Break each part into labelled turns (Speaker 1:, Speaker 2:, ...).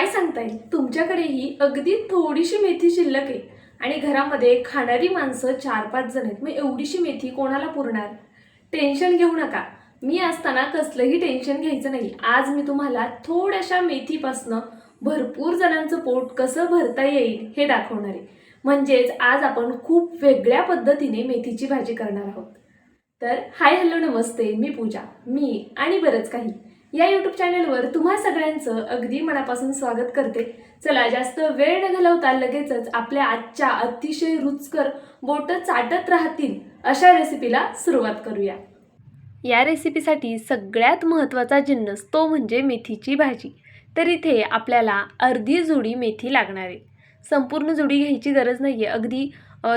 Speaker 1: काय सांगता येईल? तुमच्याकडेही अगदी थोडीशी मेथी शिल्लक आहे. आणि घरामध्ये खाणारी माणसं चार पाच जण आहेत. मग एवढीशी मेथी कोणाला पुरणार? टेन्शन घेऊ नका. मी असताना कसलंही टेन्शन घ्यायचं नाही. आज मी तुम्हाला थोड्याशा मेथीपासनं भरपूर जणांचं पोट कसं भरता येईल हे दाखवणार आहे. म्हणजेच आज आपण खूप वेगळ्या पद्धतीने मेथीची भाजी करणार आहोत. तर हाय हॅलो नमस्ते. मी पूजा. मी आणि बरंच काही. या यूट्यूब चॅनलवर तुम्हा सगळ्यांचं अगदी मनापासून स्वागत करते. चला जास्त वेळ न घालवता लगेचच आपल्या आजच्या अतिशय रुचकर बोटं चाटत राहतील अशा रेसिपीला सुरुवात करूया. या रेसिपीसाठी सगळ्यात महत्त्वाचा जिन्नस तो म्हणजे मेथीची भाजी. तर इथे आपल्याला अर्धी जुडी मेथी लागणार आहे. संपूर्ण जुडी घ्यायची गरज नाही आहे अगदी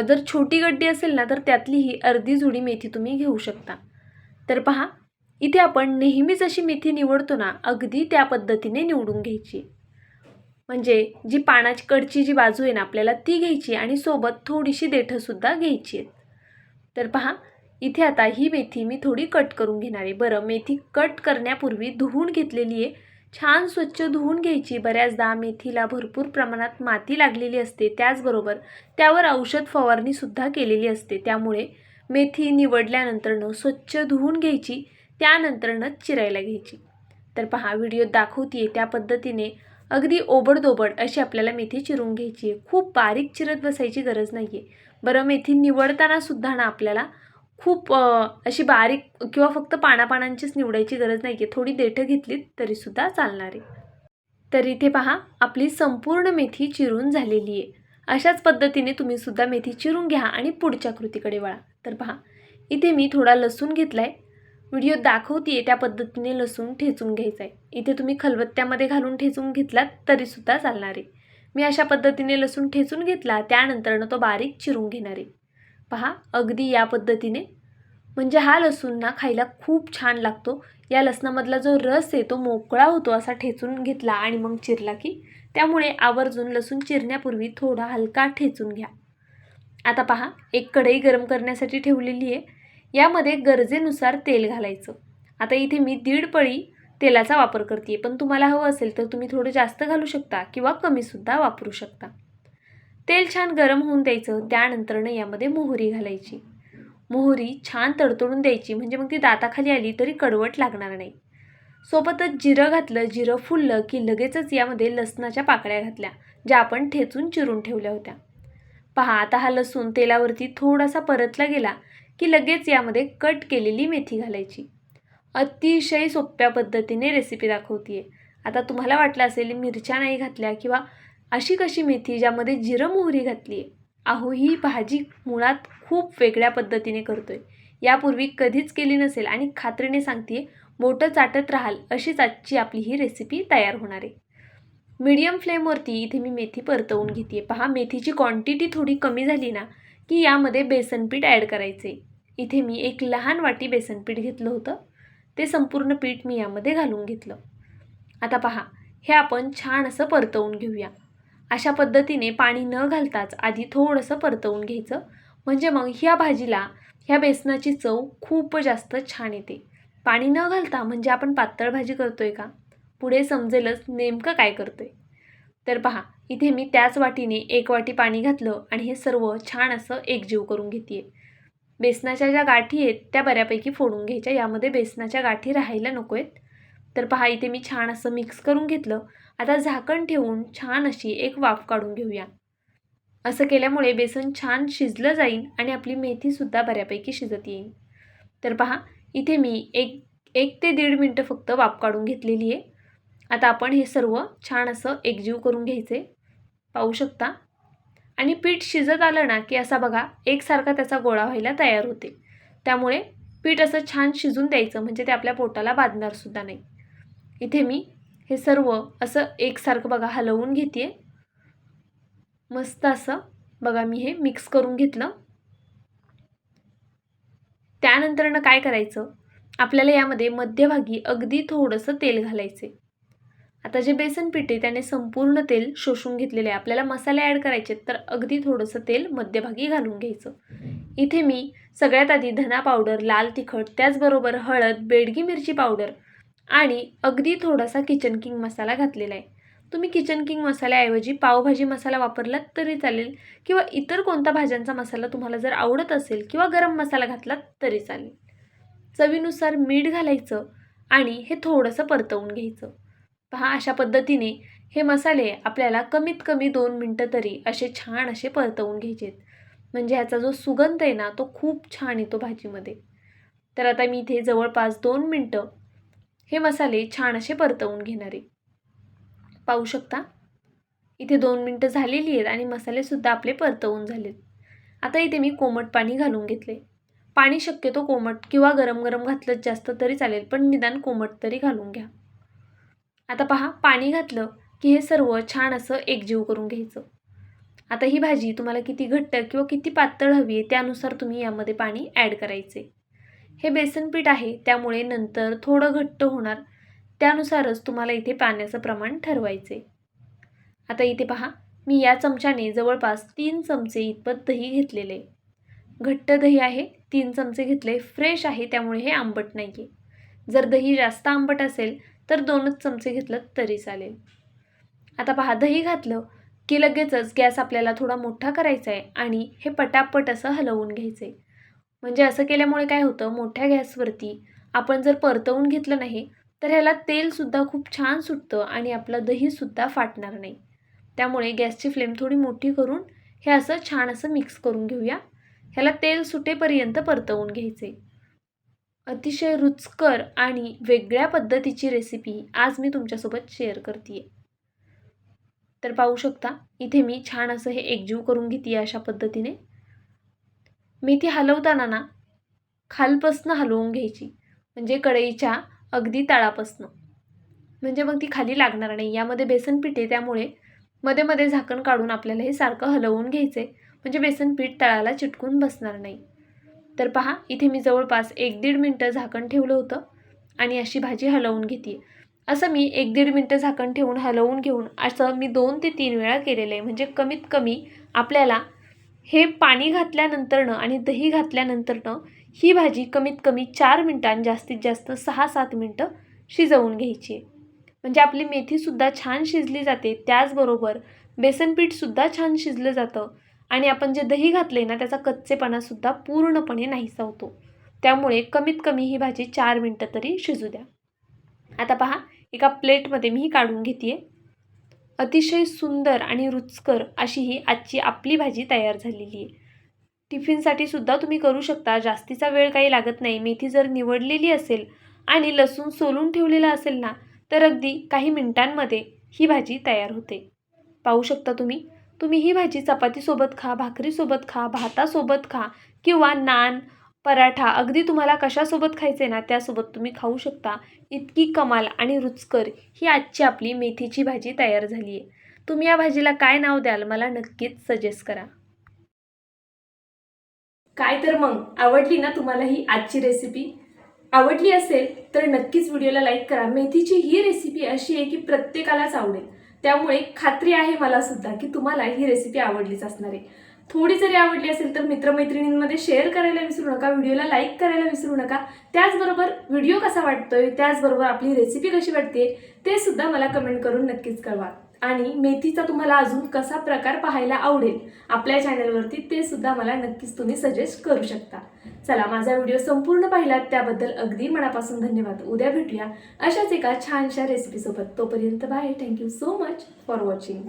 Speaker 1: जर छोटी गड्डी असेल ना तर त्यातली ही अर्धी जुडी मेथी तुम्ही घेऊ शकता. तर पहा इथे आपण नेहमी जशी मेथी निवडतो ना अगदी त्या पद्धतीने निवडून घ्यायची. म्हणजे जी पानाची कडची जी बाजू आहे ना आपल्याला ती घ्यायची आणि सोबत थोडीशी देठंसुद्धा घ्यायची आहेत. तर पहा इथे आता ही मेथी मी थोडी कट करून घेणार आहे. बरं मेथी कट करण्यापूर्वी धुवून घेतलेली आहे. छान स्वच्छ धुवून घ्यायची. बऱ्याचदा मेथीला भरपूर प्रमाणात माती लागलेली असते त्याचबरोबर त्यावर औषध फवारणीसुद्धा केलेली असते. त्यामुळे मेथी निवडल्यानंतरनं स्वच्छ धुवून घ्यायची. त्यानंतरनं चिरायला घ्यायची. तर पहा व्हिडिओत दाखवते त्या पद्धतीने. अगदी ओबडदोबड अशी आपल्याला मेथी चिरून घ्यायची आहे. खूप बारीक चिरत बसायची गरज नाही आहे बरं मेथी निवडताना सुद्धा ना आपल्याला खूप अशी बारीक किंवा फक्त पानापानांचीच निवडायची गरज नाही आहे थोडी देठं घेतलीत तरीसुद्धा चालणार. आहे तर इथे पहा आपली संपूर्ण मेथी चिरून झालेली आहे. अशाच पद्धतीने तुम्ही सुद्धा मेथी चिरून घ्या आणि पुढच्या कृतीकडे वळा. तर पहा इथे मी थोडा लसूण घेतला आहे व्हिडिओ दाखवते त्या पद्धतीने लसूण ठेचून घ्यायचा आहे इथे तुम्ही खलबत्त्यामध्ये घालून ठेचून घेतलात तरीसुद्धा चालणार आहे. मी अशा पद्धतीने लसूण ठेचून घेतला त्यानंतरनं तो बारीक चिरून घेणार आहे. पहा अगदी या पद्धतीने. म्हणजे हा लसूण ना खायला खूप छान लागतो. या लसणामधला जो रस आहे तो मोकळा होतो असा ठेचून घेतला आणि मग चिरला की त्यामुळे आवर्जून लसूण चिरण्यापूर्वी थोडा हलका ठेचून घ्या. आता पहा एक कढई गरम करण्यासाठी ठेवलेली आहे यामध्ये गरजेनुसार तेल घालायचं. आता इथे मी दीड पळी तेलाचा वापर करते पण तुम्हाला हवं असेल तर तुम्ही थोडं जास्त घालू शकता किंवा कमीसुद्धा वापरू शकता. तेल छान गरम होऊन द्यायचं. त्यानंतरनं यामध्ये मोहरी घालायची. मोहरी छान तडतडून द्यायची. म्हणजे मग ती दाताखाली आली तरी कडवट लागणार नाही. सोबतच जिरं घातलं. जिरं फुललं की लगेचच यामध्ये लसणाच्या पाकळ्या घातल्या ज्या आपण ठेचून चिरून ठेवल्या होत्या. पहा आता हा लसूण तेलावरती थोडासा परतला गेला की लगेच यामध्ये कट केलेली मेथी घालायची. अतिशय सोप्या पद्धतीने रेसिपी दाखवते आता तुम्हाला वाटलं असेल मिरच्या नाही घातल्या किंवा अशी कशी मेथी ज्यामध्ये जिरं मोहरी घातली आहे अहो ही भाजी मुळात खूप वेगळ्या पद्धतीने करतोय. यापूर्वी कधीच केली नसेल आणि खात्रीने सांगते मोठं चाटत राहाल अशीच आजची आपली ही रेसिपी तयार होणार. आहे मीडियम फ्लेमवरती इथे मी मेथी परतवून घेते पहा मेथीची क्वांटिटी थोडी कमी झाली ना की यामध्ये बेसन पीठ ॲड करायचे. इथे मी एक लहान वाटी बेसन पीठ घेतलं होतं. ते संपूर्ण पीठ मी यामध्ये घालून घेतलं. आता पहा हे आपण छान असं परतवून घेऊया. अशा पद्धतीने पाणी न घालताच आधी थोडंसं परतवून घ्यायचं. म्हणजे मग ह्या भाजीला ह्या बेसनाची चव खूप जास्त छान येते. पाणी न घालता म्हणजे आपण पातळ भाजी करतोय का? पुढे समजेलच नेमकं काय करतोय. तर पहा इथे मी त्याच वाटीने एक वाटी पाणी घातलं आणि हे सर्व छान असं एकजीव करून घेते बेसनाच्या ज्या गाठी आहेत त्या बऱ्यापैकी फोडून घ्यायच्या. यामध्ये बेसनाच्या गाठी राहायला नको आहेत. तर पहा इथे मी छान असं मिक्स करून घेतलं. आता झाकण ठेवून छान अशी एक वाफ काढून घेऊया. असं केल्यामुळे बेसन छान शिजलं जाईल आणि आपली मेथीसुद्धा बऱ्यापैकी शिजत येईल. तर पहा इथे मी एक एक ते दीड मिनटं फक्त वाफ काढून घेतलेली आहे. आता आपण हे सर्व छान असं एकजीव करून घ्यायचे. पाहू शकता. आणि पीठ शिजत आलं ना की असा बघा एकसारखा त्याचा गोळा व्हायला तयार होते. त्यामुळे पीठ असं छान शिजून द्यायचं म्हणजे ते आपल्या पोटाला बांधणारसुद्धा नाही. इथे मी हे सर्व असं एकसारखं बघा हलवून घेते मस्त असं बघा मी हे मिक्स करून घेतलं. त्यानंतरनं काय करायचं? आपल्याला यामध्ये मध्यभागी अगदी थोडंसं तेल घालायचे आता जे बेसन पीठ आहे त्याने संपूर्ण तेल शोषून घेतलेले आहे. आपल्याला मसाले ॲड करायचे तर अगदी थोडंसं तेल मध्यभागी घालून घ्यायचं. इथे मी सगळ्यात आधी धना पावडर लाल तिखट त्याचबरोबर हळद बेडगी मिरची पावडर आणि अगदी थोडासा किचन किंग मसाला घातलेला आहे. तुम्ही किचन किंग मसाल्याऐवजी पावभाजी मसाला वापरलात तरी चालेल किंवा इतर कोणता भाज्यांचा मसाला तुम्हाला जर आवडत असेल किंवा गरम मसाला घातलात तरी चालेल. चवीनुसार मीठ घालायचं आणि हे थोडंसं परतवून घ्यायचं. पहा अशा पद्धतीने हे मसाले आपल्याला कमीत कमी दोन मिनटं तरी असे छान असे परतवून घ्यायचे म्हणजे ह्याचा जो सुगंध आहे ना तो खूप छान येतो भाजीमध्ये. तर आता मी इथे जवळपास दोन मिनटं हे मसाले छान असे परतवून घेणारे. पाहू शकता? इथे दोन मिनटं झालेली आहेत आणि मसालेसुद्धा आपले परतवून झालेत. आता इथे मी कोमट पाणी घालून घेतले. पाणी शक्यतो कोमट किंवा गरम गरम घातलं जास्त तरी चालेल पण निदान कोमट तरी घालून घ्या. आता पहा पाणी घातलं की हे सर्व छान असं एकजीव करून घ्यायचं. आता ही भाजी तुम्हाला किती घट्ट किंवा किती पातळ हवी आहे त्यानुसार तुम्ही यामध्ये पाणी ॲड करायचे. हे बेसन पीठ आहे त्यामुळे नंतर थोडं घट्ट होणार. त्यानुसारच तुम्हाला इथे पाण्याचं प्रमाण ठरवायचे. आता इथे पहा मी या चमच्याने जवळपास तीन चमचे इतपत दही घेतलेले. घट्ट दही आहे तीन चमचे घेतले फ्रेश आहे त्यामुळे हे आंबट नाही आहे जर दही जास्त आंबट असेल तर दोनच चमचे घेतलं तरी चालेल. आता पहा दही घातलं की लगेचच गॅस आपल्याला थोडा मोठा करायचा आहे आणि हे पटापट असं हलवून घ्यायचं आहे म्हणजे असं केल्यामुळे काय होतं मोठ्या गॅसवरती आपण जर परतवून घेतलं नाही तर ह्याला तेलसुद्धा खूप छान सुटतं आणि आपलं दहीसुद्धा फाटणार नाही. त्यामुळे गॅसची फ्लेम थोडी मोठी करून हे असं छान असं मिक्स करून घेऊया. ह्याला तेल सुटेपर्यंत परतवून घ्यायचे अतिशय रुचकर आणि वेगळ्या पद्धतीची रेसिपी आज मी तुमच्यासोबत शेअर करते तर पाहू शकता इथे मी छान असं हे एकजीव करून घेते अशा पद्धतीने. मेथी हलवताना ना खालपासनं हलवून घ्यायची म्हणजे कढईच्या अगदी तळापासनं. म्हणजे मग ती खाली लागणार नाही. यामध्ये बेसन पीठ आहे त्यामुळे मध्ये मध्ये झाकण काढून आपल्याला हे सारखं हलवून घ्यायचं आहे म्हणजे बेसन पीठ तळाला चिटकून बसणार नाही. तर पहा इथे मी जवळपास एक दीड मिनटं झाकण ठेवलं होतं आणि अशी भाजी हलवून घेते असं मी एक दीड मिनटं झाकण ठेवून हलवून घेऊन असं मी दोन ते तीन वेळा केलेलं आहे. म्हणजे कमीत कमी आपल्याला हे पाणी घातल्यानंतरनं आणि दही घातल्यानंतरनं ही भाजी कमीत कमी चार मिनटां जास्तीत जास्त सहा सात मिनटं शिजवून घ्यायची म्हणजे आपली मेथीसुद्धा छान शिजली जाते. त्याचबरोबर बेसनपीठसुद्धा छान शिजलं जातं. आणि आपण जे दही घातले ना त्याचा कच्चेपणासुद्धा पूर्णपणे नाहीसा होतो त्यामुळे कमीत कमी ही भाजी चार मिनटं तरी शिजू द्या. आता पहा एका प्लेटमध्ये मी ही काढून घेते आहे अतिशय सुंदर आणि रुचकर अशी ही आजची आपली भाजी तयार झालेली आहे. टिफिनसाठी सुद्धा तुम्ही करू शकता जास्तीचा वेळ काही लागत नाही. मेथी जर निवडलेली असेल आणि लसूण सोलून ठेवलेला असेल ना तर अगदी काही मिनिटांमध्ये ही भाजी तयार होते. पाहू शकता तुम्ही तुम्ही ही भाजी चपातीसोबत खा भाकरीसोबत खा भातासोबत खा किंवा नान पराठा अगदी तुम्हाला कशासोबत खायचे ना त्यासोबत तुम्ही खाऊ शकता. इतकी कमाल आणि रुचकर ही आजची आपली मेथीची भाजी तयार झाली आहे तुम्ही या भाजीला काय नाव द्याल मला नक्कीच सजेस्ट करा. काय तर मग आवडली ना तुम्हाला ही आजची रेसिपी आवडली असेल तर नक्कीच व्हिडिओला लाईक करा. मेथीची ही रेसिपी अशी आहे की प्रत्येकालाच आवडेल. त्यामुळे खात्री आहे मला सुद्धा की तुम्हाला ही रेसिपी आवडलीच असणार आहे. थोडी जरी आवडली असेल तर मित्रमैत्रिणींमध्ये शेअर करायला विसरू नका व्हिडिओला लाईक करायला विसरू नका. त्याचबरोबर व्हिडिओ कसा वाटतोय त्याचबरोबर आपली रेसिपी कशी वाटते ते सुद्धा मला कमेंट करून नक्कीच कळवा. आणि मेथीचा तुम्हाला अजून कसा प्रकार पाहायला आवडेल आपल्या चॅनलवरती ते सुद्धा मला नक्कीच तुम्ही सजेस्ट करू शकता. चला माझा व्हिडिओ संपूर्ण पाहिलात त्याबद्दल अगदी मनापासून धन्यवाद. उद्या भेटूया अशाच एका छानशा रेसिपीसोबत तोपर्यंत bye thank you so much for watching